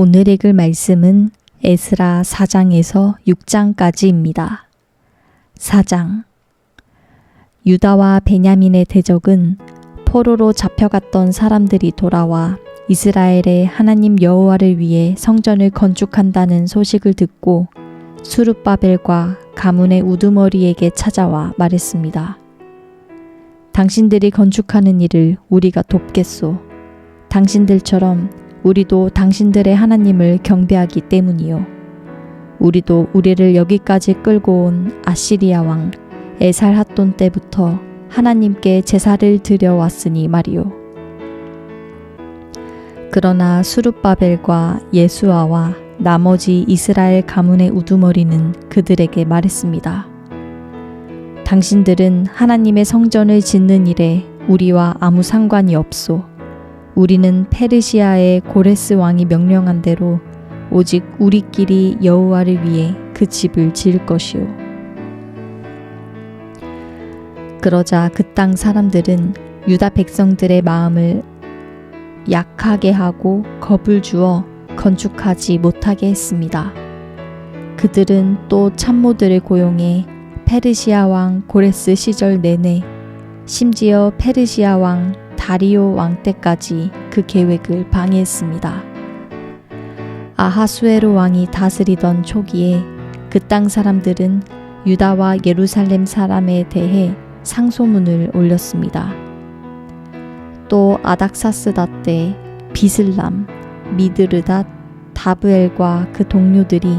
오늘 읽을 말씀은 에스라 4장에서 6장까지입니다. 4장 유다와 베냐민의 대적은 포로로 잡혀갔던 사람들이 돌아와 이스라엘의 하나님 여호와를 위해 성전을 건축한다는 소식을 듣고 수르바벨과 가문의 우두머리에게 찾아와 말했습니다. 당신들이 건축하는 일을 우리가 돕겠소. 당신들처럼 우리도 당신들의 하나님을 경배하기 때문이요. 우리도 우리를 여기까지 끌고 온 아시리아 왕 에살핫돈 때부터 하나님께 제사를 드려왔으니 말이요. 그러나 수룹바벨과 예수아와 나머지 이스라엘 가문의 우두머리는 그들에게 말했습니다. 당신들은 하나님의 성전을 짓는 일에 우리와 아무 상관이 없소. 우리는 페르시아의 고레스 왕이 명령한 대로 오직 우리끼리 여호와를 위해 그 집을 지을 것이요. 그러자 그 땅 사람들은 유다 백성들의 마음을 약하게 하고 겁을 주어 건축하지 못하게 했습니다. 그들은 또 참모들을 고용해 페르시아 왕 고레스 시절 내내 심지어 페르시아 왕 다리오 왕 때까지 그 계획을 방해했습니다. 아하수에로 왕이 다스리던 초기에 그 땅 사람들은 유다와 예루살렘 사람에 대해 상소문을 올렸습니다. 또 아닥사스다 때 비슬람, 미드르닷, 다브엘과 그 동료들이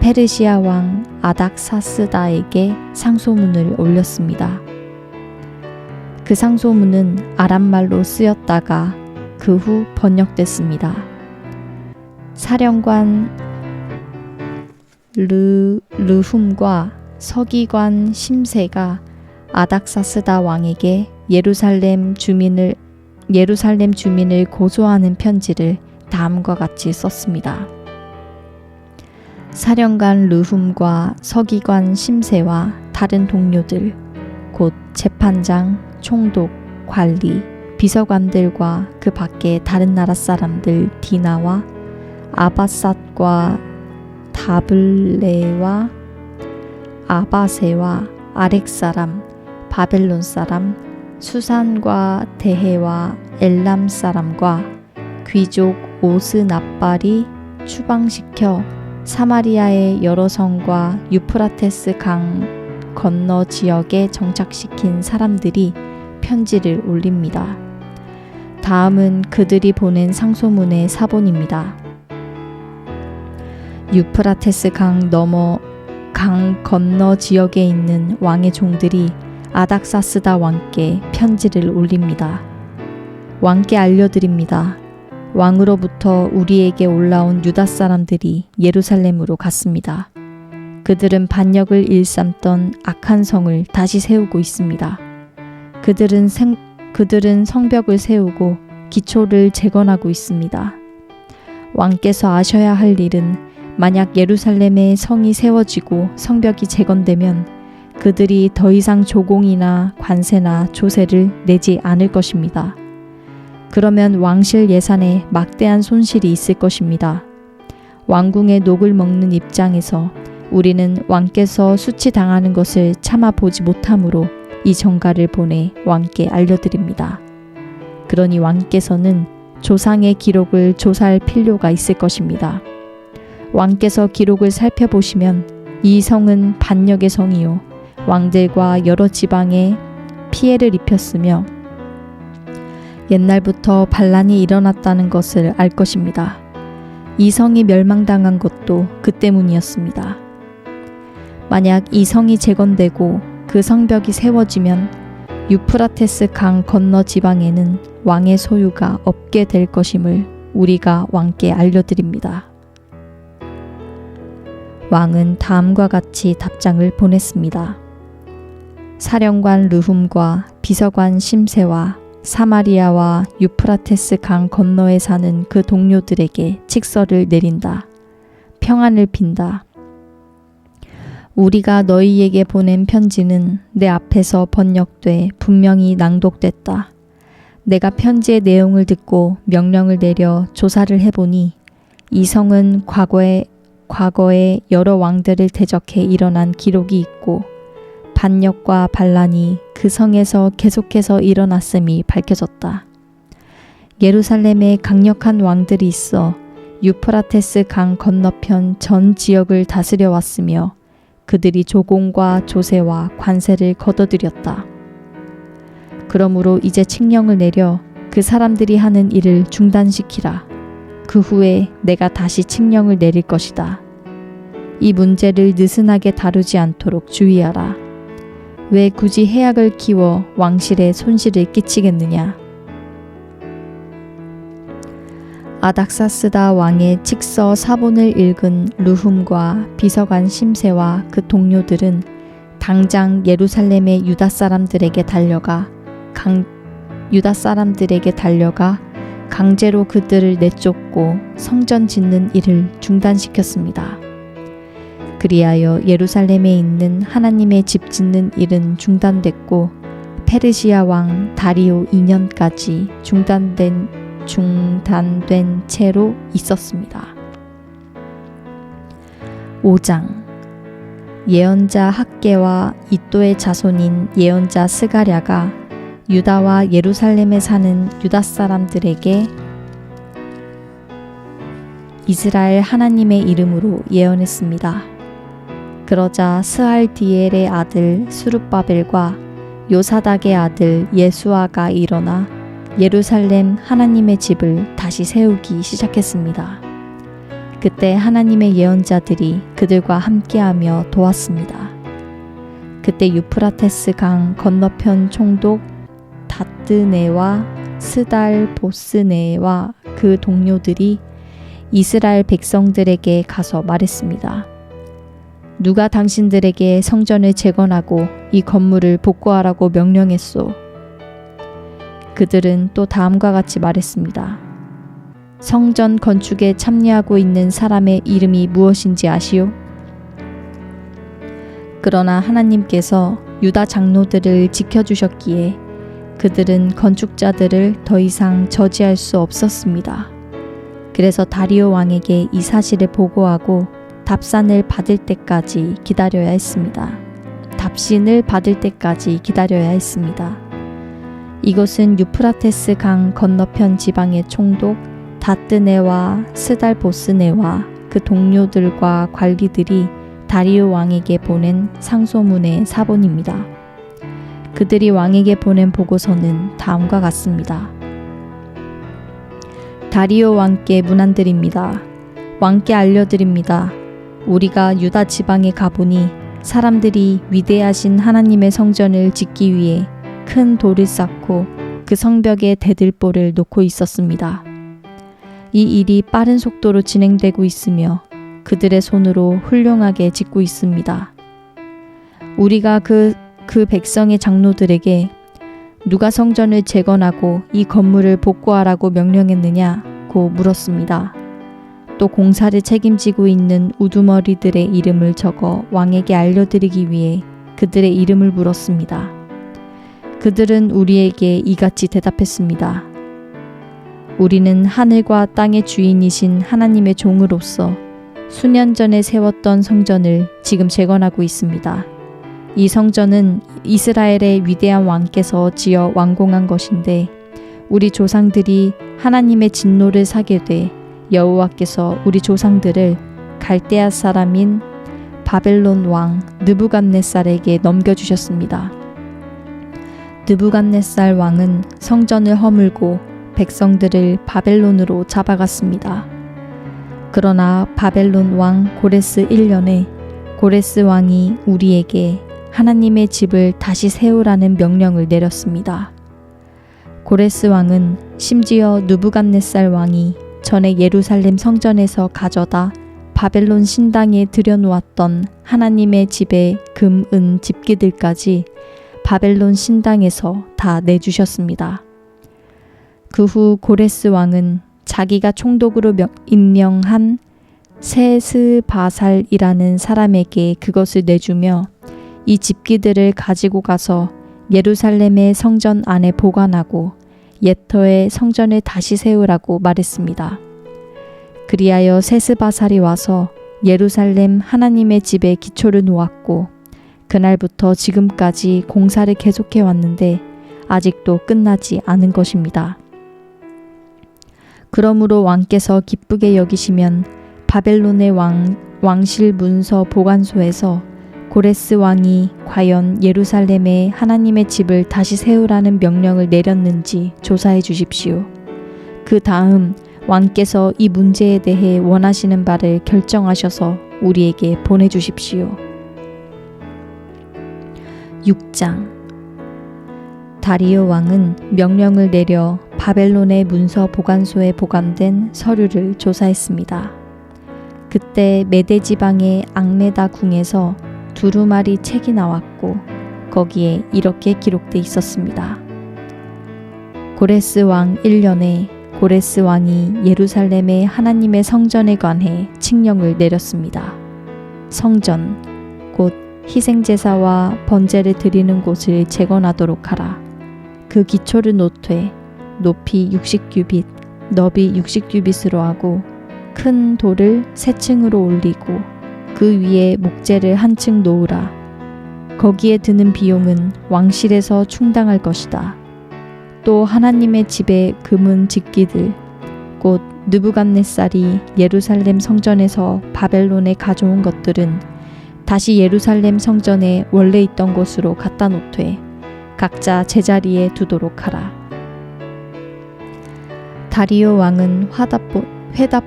페르시아 왕 아닥사스다에게 상소문을 올렸습니다. 그 상소문은 아람말로 쓰였다가 그 후 번역됐습니다. 사령관 르, 르훔과 서기관 심세가 아닥사스다 왕에게 예루살렘 주민을 예루살렘 주민을 고소하는 편지를 다음과 같이 썼습니다. 사령관 르훔과 서기관 심세와 다른 동료들, 곧 재판장, 총독, 관리, 비서관들과 그 밖에 다른 나라 사람들 디나와 아바삿과 다블레와 아바세와 아렉 사람, 바벨론 사람, 수산과 대해와 엘람 사람과 귀족 오스나발이 추방시켜 사마리아의 여러 성과 유프라테스 강 건너 지역에 정착시킨 사람들이 편지를 올립니다. 다음은 그들이 보낸 상소문의 사본입니다. 유프라테스 강 넘어 강 건너 지역에 있는 왕의 종들이 아닥사스다 왕께 편지를 올립니다. 왕께 알려드립니다. 왕으로부터 우리에게 올라온 유다 사람들이 예루살렘으로 갔습니다. 그들은 반역을 일삼던 악한 성을 다시 세우고 있습니다. 그들은 생, 그들은 성벽을 세우고 기초를 재건하고 있습니다. 왕께서 아셔야 할 일은 만약 예루살렘의 성이 세워지고 성벽이 재건되면 그들이 더 이상 조공이나 관세나 조세를 내지 않을 것입니다. 그러면 왕실 예산에 막대한 손실이 있을 것입니다. 왕궁의 녹을 먹는 입장에서 우리는 왕께서 수치당하는 것을 참아 보지 못하므로 이 정가를 보내 왕께 알려드립니다. 그러니 왕께서는 조상의 기록을 조사할 필요가 있을 것입니다. 왕께서 기록을 살펴보시면 이 성은 반역의 성이요 왕들과 여러 지방에 피해를 입혔으며 옛날부터 반란이 일어났다는 것을 알 것입니다. 이 성이 멸망당한 것도 그 때문이었습니다. 만약 이 성이 재건되고 그 성벽이 세워지면 유프라테스 강 건너 지방에는 왕의 소유가 없게 될 것임을 우리가 왕께 알려드립니다. 왕은 다음과 같이 답장을 보냈습니다. 사령관 르훔과 비서관 심세와 사마리아와 유프라테스 강 건너에 사는 그 동료들에게 칙서를 내린다. 평안을 빈다. 우리가 너희에게 보낸 편지는 내 앞에서 번역돼 분명히 낭독됐다. 내가 편지의 내용을 듣고 명령을 내려 조사를 해보니 이 성은 과거에 과거에 여러 왕들을 대적해 일어난 기록이 있고 반역과 반란이 그 성에서 계속해서 일어났음이 밝혀졌다. 예루살렘에 강력한 왕들이 있어 유프라테스 강 건너편 전 지역을 다스려 왔으며 그들이 조공과 조세와 관세를 거둬들였다. 그러므로 이제 칙령을 내려 그 사람들이 하는 일을 중단시키라. 그 후에 내가 다시 칙령을 내릴 것이다. 이 문제를 느슨하게 다루지 않도록 주의하라. 왜 굳이 해악을 키워 왕실에 손실을 끼치겠느냐? 아닥사스다 왕의 칙서 사본을 읽은 루훔과 비서관 심세와 그 동료들은 당장 예루살렘의 유다 사람들에게 달려가 강, 유다 사람들에게 달려가 강제로 그들을 내쫓고 성전 짓는 일을 중단시켰습니다. 그리하여 예루살렘에 있는 하나님의 집 짓는 일은 중단됐고 페르시아 왕 다리오 2년까지 중단된 중단된 채로 있었습니다. 5장 예언자 학계와 이또의 자손인 예언자 스가랴가 유다와 예루살렘에 사는 유다 사람들에게 이스라엘 하나님의 이름으로 예언했습니다. 그러자 스알디엘의 아들 수룹바벨과 요사닥의 아들 예수아가 일어나 예루살렘 하나님의 집을 다시 세우기 시작했습니다. 그때 하나님의 예언자들이 그들과 함께하며 도왔습니다. 그때 유프라테스 강 건너편 총독 다뜨네와 스달 보스네와 그 동료들이 이스라엘 백성들에게 가서 말했습니다. 누가 당신들에게 성전을 재건하고 이 건물을 복구하라고 명령했소? 그들은 또 다음과 같이 말했습니다. 성전 건축에 참여하고 있는 사람의 이름이 무엇인지 아시오? 그러나 하나님께서 유다 장로들을 지켜주셨기에 그들은 건축자들을 더 이상 저지할 수 없었습니다. 그래서 다리오 왕에게 이 사실을 보고하고 답산을 받을 때까지 기다려야 했습니다. 답신을 받을 때까지 기다려야 했습니다. 이곳은 유프라테스 강 건너편 지방의 총독 다뜨네와 스달보스네와 그 동료들과 관리들이 다리오 왕에게 보낸 상소문의 사본입니다. 그들이 왕에게 보낸 보고서는 다음과 같습니다. 다리오 왕께 문안드립니다. 왕께 알려드립니다. 우리가 유다 지방에 가보니 사람들이 위대하신 하나님의 성전을 짓기 위해 큰 돌을 쌓고 그 성벽에 대들보를 놓고 있었습니다. 이 일이 빠른 속도로 진행되고 있으며 그들의 손으로 훌륭하게 짓고 있습니다. 우리가 그, 그 백성의 장로들에게 누가 성전을 재건하고 이 건물을 복구하라고 명령했느냐고 물었습니다. 또 공사를 책임지고 있는 우두머리들의 이름을 적어 왕에게 알려드리기 위해 그들의 이름을 물었습니다. 그들은 우리에게 이같이 대답했습니다. 우리는 하늘과 땅의 주인이신 하나님의 종으로서 수년 전에 세웠던 성전을 지금 재건하고 있습니다. 이 성전은 이스라엘의 위대한 왕께서 지어 완공한 것인데 우리 조상들이 하나님의 진노를 사게 돼 여호와께서 우리 조상들을 갈대아 사람인 바벨론 왕 느부갓네살에게 넘겨 주셨습니다. 느부갓네살 왕은 성전을 허물고 백성들을 바벨론으로 잡아갔습니다. 그러나 바벨론 왕 고레스 1년에 고레스 왕이 우리에게 하나님의 집을 다시 세우라는 명령을 내렸습니다. 고레스 왕은 심지어 누부갓네살 왕이 전에 예루살렘 성전에서 가져다 바벨론 신당에 들여놓았던 하나님의 집의 금, 은 집기들까지 바벨론 신당에서 다 내주셨습니다. 그 후 고레스 왕은 자기가 총독으로 임명한 세스바살이라는 사람에게 그것을 내주며 이 집기들을 가지고 가서 예루살렘의 성전 안에 보관하고 옛터의 성전을 다시 세우라고 말했습니다. 그리하여 세스바살이 와서 예루살렘 하나님의 집에 기초를 놓았고 그날부터 지금까지 공사를 계속해 왔는데 아직도 끝나지 않은 것입니다. 그러므로 왕께서 기쁘게 여기시면 바벨론의 왕, 왕실 문서 보관소에서 고레스 왕이 과연 예루살렘에 하나님의 집을 다시 세우라는 명령을 내렸는지 조사해 주십시오. 그 다음 왕께서 이 문제에 대해 원하시는 바를 결정하셔서 우리에게 보내주십시오. 6장 다리오 왕은 명령을 내려 바벨론의 문서 보관소에 보관된 서류를 조사했습니다. 그때 메데 지방의 앙메다 궁에서 두루마리 책이 나왔고 거기에 이렇게 기록돼 있었습니다. 고레스 왕 1년에 고레스 왕이 예루살렘의 하나님의 성전에 관해 칙령을 내렸습니다. 성전, 곧 희생제사와 번제를 드리는 곳을 재건하도록 하라. 그 기초를 놓되 높이 60규빗, 너비 60규빗으로 하고 큰 돌을 세 층으로 올리고 그 위에 목재를 한 층 놓으라. 거기에 드는 비용은 왕실에서 충당할 것이다. 또 하나님의 집에 금은 직기들 곧 느부갓네살이 예루살렘 성전에서 바벨론에 가져온 것들은 다시 예루살렘 성전에 원래 있던 곳으로 갖다 놓되 각자 제자리에 두도록 하라. 다리오 왕은 화답, 회답,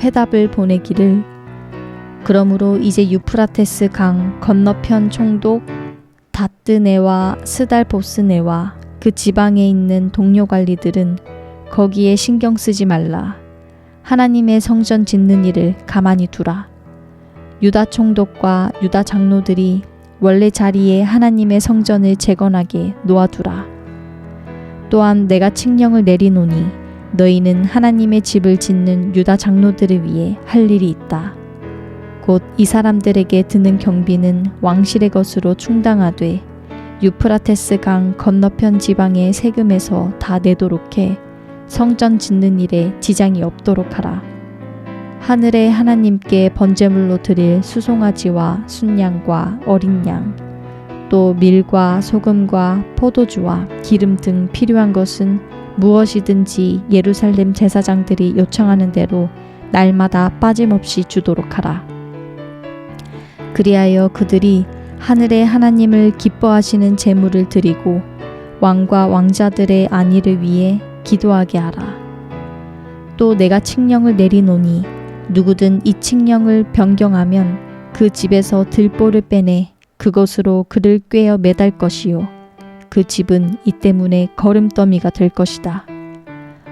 회답을 보내기를 그러므로 이제 유프라테스 강 건너편 총독 다뜨네와 스달보스네와 그 지방에 있는 동료 관리들은 거기에 신경 쓰지 말라. 하나님의 성전 짓는 일을 가만히 두라. 유다 총독과 유다 장로들이 원래 자리에 하나님의 성전을 재건하게 놓아두라. 또한 내가 칙령을 내리노니 너희는 하나님의 집을 짓는 유다 장로들을 위해 할 일이 있다. 곧 이 사람들에게 드는 경비는 왕실의 것으로 충당하되 유프라테스 강 건너편 지방의 세금에서 다 내도록 해 성전 짓는 일에 지장이 없도록 하라. 하늘의 하나님께 번제물로 드릴 수송아지와 순양과 어린 양, 또 밀과 소금과 포도주와 기름 등 필요한 것은 무엇이든지 예루살렘 제사장들이 요청하는 대로 날마다 빠짐없이 주도록 하라. 그리하여 그들이 하늘의 하나님을 기뻐하시는 제물을 드리고 왕과 왕자들의 안위를 위해 기도하게 하라. 또 내가 칙령을 내리노니 누구든 이 칙령을 변경하면 그 집에서 들보를 빼내 그것으로 그를 꿰어 매달 것이요. 그 집은 이 때문에 걸음더미가 될 것이다.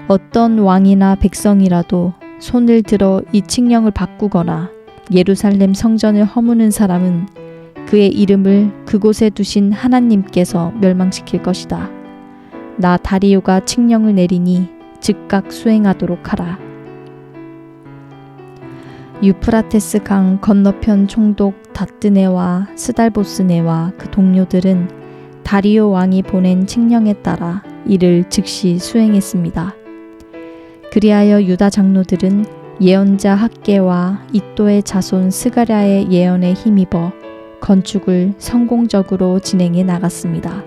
어떤 왕이나 백성이라도 손을 들어 이 칙령을 바꾸거나 예루살렘 성전을 허무는 사람은 그의 이름을 그곳에 두신 하나님께서 멸망시킬 것이다. 나 다리오가 칙령을 내리니 즉각 수행하도록 하라. 유프라테스 강 건너편 총독 다뜨네와 스달보스네와 그 동료들은 다리오 왕이 보낸 칙령에 따라 이를 즉시 수행했습니다. 그리하여 유다 장로들은 예언자 학계와 이또의 자손 스가랴의 예언에 힘입어 건축을 성공적으로 진행해 나갔습니다.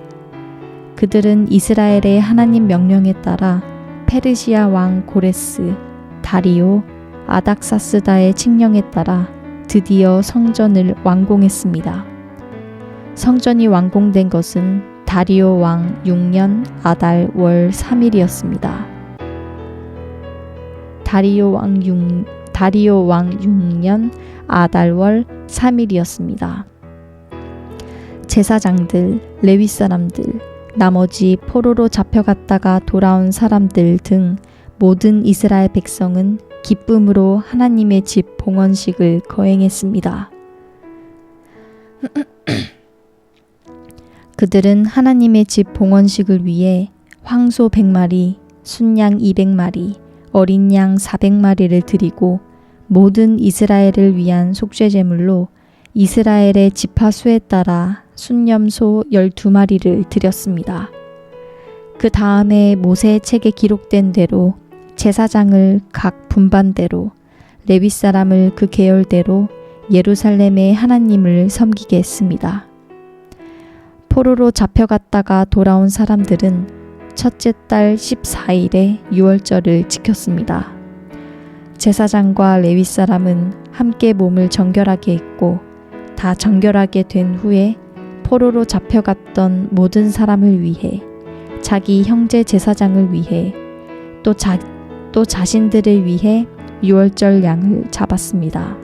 그들은 이스라엘의 하나님 명령에 따라 페르시아 왕 고레스, 다리오, 아닥사스다의 칙령에 따라 드디어 성전을 완공했습니다. 성전이 완공된 것은 다리오 왕 6년 아달 월 3일이었습니다. 다리오 왕 6, 다리오 왕 6년 아달 월 3일이었습니다. 제사장들, 레위 사람들, 나머지 포로로 잡혀갔다가 돌아온 사람들 등 모든 이스라엘 백성은 기쁨으로 하나님의 집 봉헌식을 거행했습니다. 그들은 하나님의 집 봉헌식을 위해 황소 100마리, 순양 200마리, 어린 양 400마리를 드리고 모든 이스라엘을 위한 속죄 제물로 이스라엘의 지파 수에 따라 순념소 12마리를 드렸습니다. 그 다음에 모세의 책에 기록된 대로 제사장을 각 분반대로 레위 사람을 그 계열대로 예루살렘의 하나님을 섬기게 했습니다. 포로로 잡혀갔다가 돌아온 사람들은 첫째 달 14일에 유월절을 지켰습니다. 제사장과 레위 사람은 함께 몸을 정결하게 했고 다 정결하게 된 후에 포로로 잡혀갔던 모든 사람을 위해 자기 형제 제사장을 위해 또, 자, 또 자신들을 위해 유월절 양을 잡았습니다.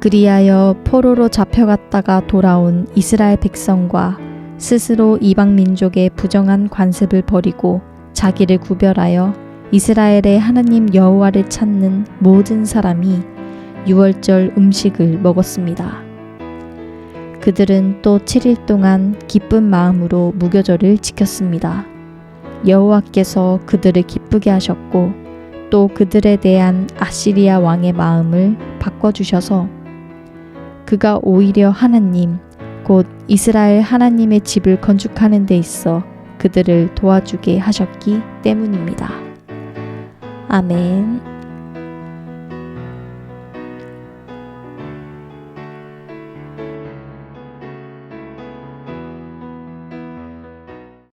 그리하여 포로로 잡혀갔다가 돌아온 이스라엘 백성과 스스로 이방 민족의 부정한 관습을 버리고 자기를 구별하여 이스라엘의 하나님 여호와를 찾는 모든 사람이 유월절 음식을 먹었습니다. 그들은 또 7일 동안 기쁜 마음으로 무교절을 지켰습니다. 여호와께서 그들을 기쁘게 하셨고 또 그들에 대한 아시리아 왕의 마음을 바꿔주셔서 그가 오히려 하나님, 곧 이스라엘 하나님의 집을 건축하는 데 있어 그들을 도와주게 하셨기 때문입니다. 아멘.